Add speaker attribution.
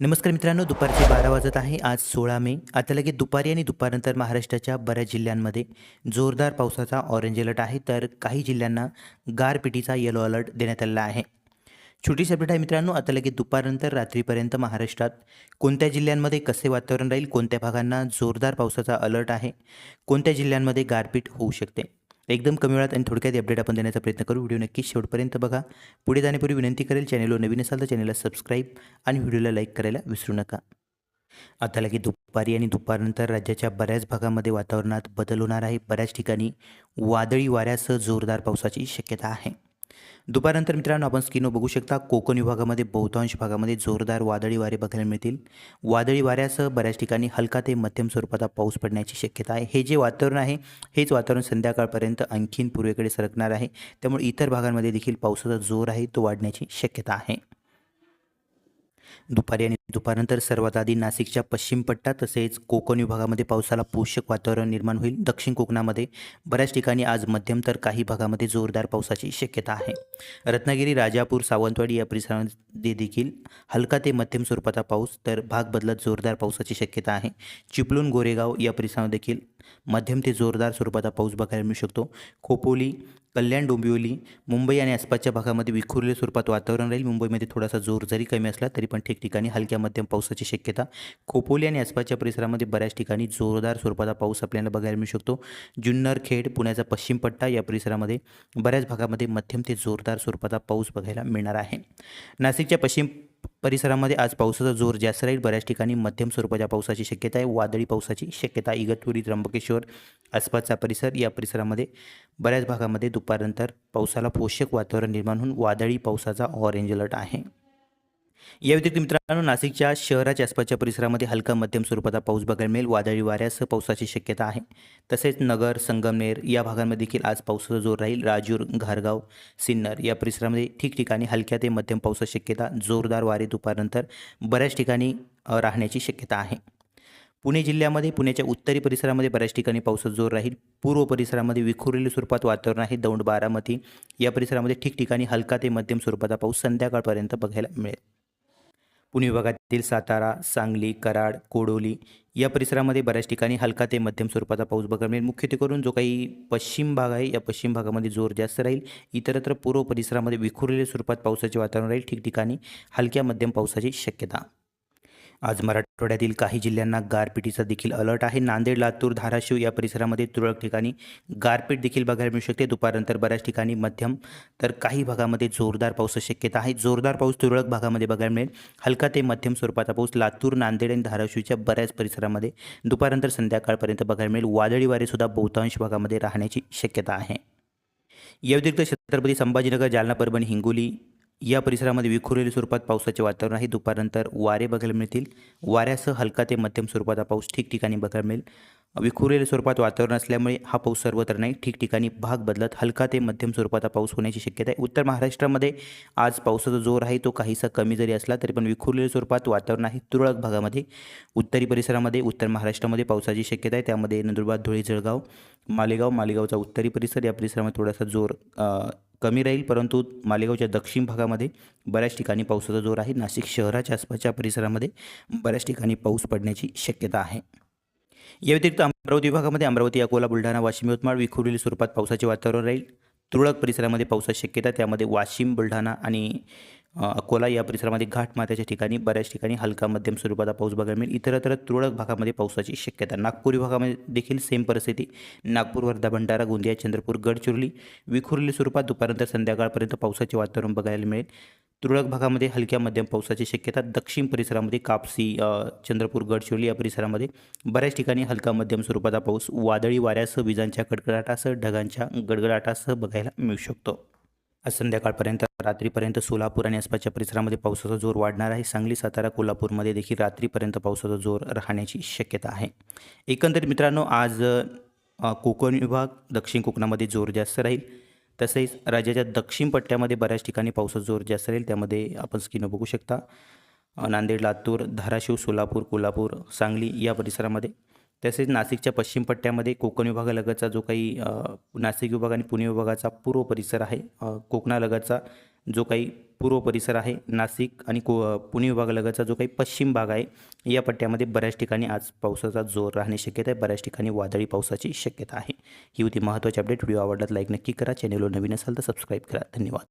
Speaker 1: नमस्कार मित्रांनो दुपारचे बारा वाजत आहे आज सोळा मे. आता लगेच दुपारी आणि दुपारनंतर महाराष्ट्राच्या बऱ्याच जिल्ह्यांमध्ये जोरदार पावसाचा ऑरेंज अलर्ट आहे तर काही जिल्ह्यांना गारपिटीचा येलो अलर्ट देण्यात आलेला आहे. छोटीशी अपडेट आहे मित्रांनो आता लगेच दुपारनंतर रात्रीपर्यंत महाराष्ट्रात कोणत्या जिल्ह्यांमध्ये कसे वातावरण राहील कोणत्या भागांना जोरदार पावसाचा अलर्ट आहे कोणत्या जिल्ह्यांमध्ये गारपीट होऊ शकते? एकदम कमी वेळात आणि थोडक्यात अपडेट आपण देण्याचा प्रयत्न करू. व्हिडिओ नक्कीच शेवटपर्यंत बघा. पुढे जाण्यापूर्वी विनंती करेल चॅनलवर नवीन असाल तर चॅनलला सबस्क्राईब आणि व्हिडिओला लाईक करायला विसरू नका. आता लगे दुपारी आणि दुपारनंतर राज्याच्या बऱ्याच भागामध्ये वातावरणात बदल होणार आहे. बऱ्याच ठिकाणी वादळी वाऱ्यासह जोरदार पावसाची शक्यता आहे. दुपारनंतर मित्रांनो आपण स्क्रीनवर बघू शकता कोकण विभागामध्ये बहुतांश भागामध्ये जोरदार वादळी वारे बघायला मिळतील. वादळी वाऱ्यासह बऱ्याच ठिकाणी हलका ते मध्यम स्वरूपाचा पाऊस पडण्याची शक्यता आहे. हे जे वातावरण आहे हेच वातावरण संध्याकाळपर्यंत आणखीन पूर्वेकडे सरकणार आहे. त्यामुळे इतर भागांमध्ये देखील पावसाचा जोर आहे तो वाढण्याची शक्यता आहे. दुपारी आणि दुपारनंतर सर्वात आधी नाशिकच्या पश्चिम पट्टा तसेच कोकण विभागामध्ये पावसाला पोषक वातावरण निर्माण होईल. दक्षिण कोकणामध्ये बऱ्याच ठिकाणी आज मध्यम तर काही भागामध्ये जोरदार पावसाची शक्यता आहे. रत्नागिरी राजापूर सावंतवाडी या परिसरामध्ये देखील हलका ते मध्यम स्वरूपाचा पाऊस तर भाग बदलत जोरदार पावसाची शक्यता आहे. चिपळूण गोरेगाव या परिसरामध्ये देखील मध्यम ते जोरदार स्वरूपाचा पाऊस बघायला मिळू शकतो. खोपोली कल्याण डोंबिवली मुंबई आणि आसपासच्या भागामध्ये विखुरलेल्या स्वरूपात वातावरण राहील. मुंबईमध्ये थोडासा जोर जरी कमी असला तरी पण ठिकठिकाणी हलक्या मध्यम पावसाची शक्यता. खोपोली आणि आसपासच्या परिसरामध्ये बऱ्याच ठिकाणी जोरदार स्वरूपाचा पाऊस आपल्याला बघायला मिळू शकतो. जुन्नर खेड पुण्याचा पश्चिम पट्टा या परिसरामध्ये बऱ्याच भागामध्ये मध्यम ते जोरदार स्वरूपाचा पाऊस बघायला मिळणार आहे. नाशिकच्या पश्चिम परिसरामध्ये आज पावसाचा जोर जास्त राहील. बऱ्याच ठिकाणी मध्यम स्वरूपाच्या पावसाची शक्यता आहे. वादळी पावसाची शक्यता इगतपुरी त्र्यंबकेश्वर आसपासचा परिसर या परिसरामध्ये बऱ्याच भागामध्ये दुपारनंतर पावसाला पोषक वातावरण निर्माण होऊन वादळी पावसाचा ऑरेंज अलर्ट आहे. या व्यतिरिक्त मित्रांनो नाशिकच्या शहराच्या आसपासच्या परिसरामध्ये हलका मध्यम स्वरूपाचा पाऊस बघायला मिळेल. वादळी वाऱ्यासह पावसाची शक्यता आहे. तसेच नगर संगमनेर या भागांमध्ये देखील आज पावसाचा जोर राहील. राजूर घारगाव सिन्नर या परिसरामध्ये ठिकठिकाणी हलक्या ते मध्यम पावसाची शक्यता जोरदार वारे दुपारनंतर बऱ्याच ठिकाणी राहण्याची शक्यता आहे. पुणे जिल्ह्यामध्ये पुण्याच्या उत्तरी परिसरामध्ये बऱ्याच ठिकाणी पावसाचा जोर राहील. पूर्व परिसरामध्ये विखुरलेल्या स्वरूपात वातावरण आहे. दौंड बारामती या परिसरामध्ये ठिकठिकाणी हलका ते मध्यम स्वरूपाचा पाऊस संध्याकाळपर्यंत बघायला मिळेल. पुणे विभागातील सातारा सांगली कराड कोडोली या परिसरामध्ये बऱ्याच ठिकाणी हलका ते मध्यम स्वरूपाचा पाऊस बघायला मिळेल. मुख्यत्वे करून जो काही पश्चिम भाग आहे या पश्चिम भागामध्ये जोर जास्त राहील. इतरत्र पूर्व परिसरामध्ये विखुरलेल्या स्वरूपात पावसाचे वातावरण राहील. ठिकठिकाणी हलक्या मध्यम पावसाची शक्यता. आज मराठवाड्यातील काही जिल्ह्यांना गारपिटीचा देखील अलर्ट आहे. नांदेड लातूर धाराशिव या परिसरामध्ये तुरळक ठिकाणी गारपीट देखील बघायला मिळू शकते. दुपारनंतर बऱ्याच ठिकाणी मध्यम तर काही भागामध्ये जोरदार पावसाची शक्यता आहे. जोरदार पाऊस तुरळक भागामध्ये बघायला मिळेल. हलका ते मध्यम स्वरूपाचा पाऊस लातूर नांदेड आणि धाराशिवच्या बऱ्याच परिसरामध्ये दुपारनंतर संध्याकाळपर्यंत बघायला मिळेल. वादळी वारेसुद्धा बहुतांश भागामध्ये राहण्याची शक्यता आहे. या व्यतिरिक्त छत्रपती संभाजीनगर जालना परभणी हिंगोली या परिसरामध्ये विखुरलेल्या स्वरूपात पावसाचे वातावरण आहे. दुपारनंतर वारे बघायला मिळतील. वाऱ्यासह हलका ते मध्यम स्वरूपाचा पाऊस ठिकठिकाणी बघायला मिळेल. विखुरलेल्या स्वरूपात वातावरण असल्यामुळे हा पाऊस सर्वत्र नाही ठिकठिकाणी भाग बदलत हलका ते मध्यम स्वरूपाचा पाऊस होण्याची शक्यता आहे. उत्तर महाराष्ट्रामध्ये आज पावसाचा जोर आहे तो काहीसा कमी जरी असला तरी पण विखुरलेल्या स्वरूपात वातावरण आहे तुरळक भागामध्ये. उत्तरी परिसरामध्ये उत्तर महाराष्ट्रामध्ये पावसाची शक्यता आहे. त्यामध्ये नंदुरबार धुळे जळगाव मालेगाव मालेगावचा उत्तरी परिसर या परिसरामध्ये थोडासा जोर कमी राहील परंतु मालेगावच्या दक्षिण भागामध्ये बऱ्याच ठिकाणी पावसाचा जोर आहे. नाशिक शहराच्या आसपासच्या परिसरामध्ये बऱ्याच ठिकाणी पाऊस पडण्याची शक्यता आहे. या व्यतिरिक्त अमरावती विभागामध्ये अमरावती अकोला बुलढाणा वाशिम यवतमाळ विखुरलेल्या स्वरूपात पावसाचे वातावरण राहील. तुरळक परिसरामध्ये पावसाची शक्यता त्यामध्ये वाशिम बुलढाणा आणि अकोला या परिसरामध्ये घाटमाथ्याच्या ठिकाणी बऱ्याच ठिकाणी हलका मध्यम स्वरूपाचा पाऊस बघायला मिळेल. इतरत्र तुरळक भागामध्ये पावसाची शक्यता. नागपूर विभागामध्ये देखील सेम परिस्थिती. नागपूर वर्धा भंडारा गोंदिया चंद्रपूर गडचिरोली विखुरली स्वरूपात दुपारनंतर संध्याकाळपर्यंत पावसाचे वातावरण बघायला मिळेल. तुरळक भागामध्ये हलक्या मध्यम पावसाची शक्यता. दक्षिण परिसरामध्ये कापसी चंद्रपूर गडचिरोली या परिसरामध्ये बऱ्याच ठिकाणी हलका मध्यम स्वरूपाचा पाऊस. वादळी वाऱ्यासह विजांच्या कडकडाटासह ढगांच्या गडगडाटासह बघायला मिळू शकतो. आज संध्याकाळपर्यंत रात्रीपर्यंत सोलापूर आणि आसपासच्या परिसरामध्ये पावसाचा जोर वाढणार आहे. सांगली सातारा कोल्हापूरमध्ये देखील रात्रीपर्यंत पावसाचा जोर राहण्याची शक्यता आहे. एकंदरीत मित्रांनो आज कोकण विभाग दक्षिण कोकणामध्ये जोर जास्त राहील. तसेच राज्याच्या दक्षिण पट्ट्यामध्ये बऱ्याच ठिकाणी पावसाचा जोर जास्त राहील. त्यामध्ये आपण स्किन बघू शकता. नांदेड लातूर धाराशिव सोलापूर कोल्हापूर सांगली या परिसरामध्ये तसेच नाशिकच्या पश्चिम पट्ट्यामध्ये कोकण विभागालगतचा जो काही नाशिक विभाग आणि पुणे विभागाचा पूर्व परिसर आहे कोकणालगतचा जो काही पूर्व परिसर आहे नाशिक आणि को पुणे विभागालगतचा जो काही पश्चिम भाग आहे या पट्ट्यामध्ये बऱ्याच ठिकाणी आज पावसाचा जोर राहण्याची शक्यता आहे बऱ्याच ठिकाणी वादळी पावसाची शक्यता आहे. ही होती महत्त्वाची अपडेट. व्हिडिओ आवडला लाईक नक्की करा. चॅनलवर नवीन असाल तर सबस्क्राईब करा. धन्यवाद.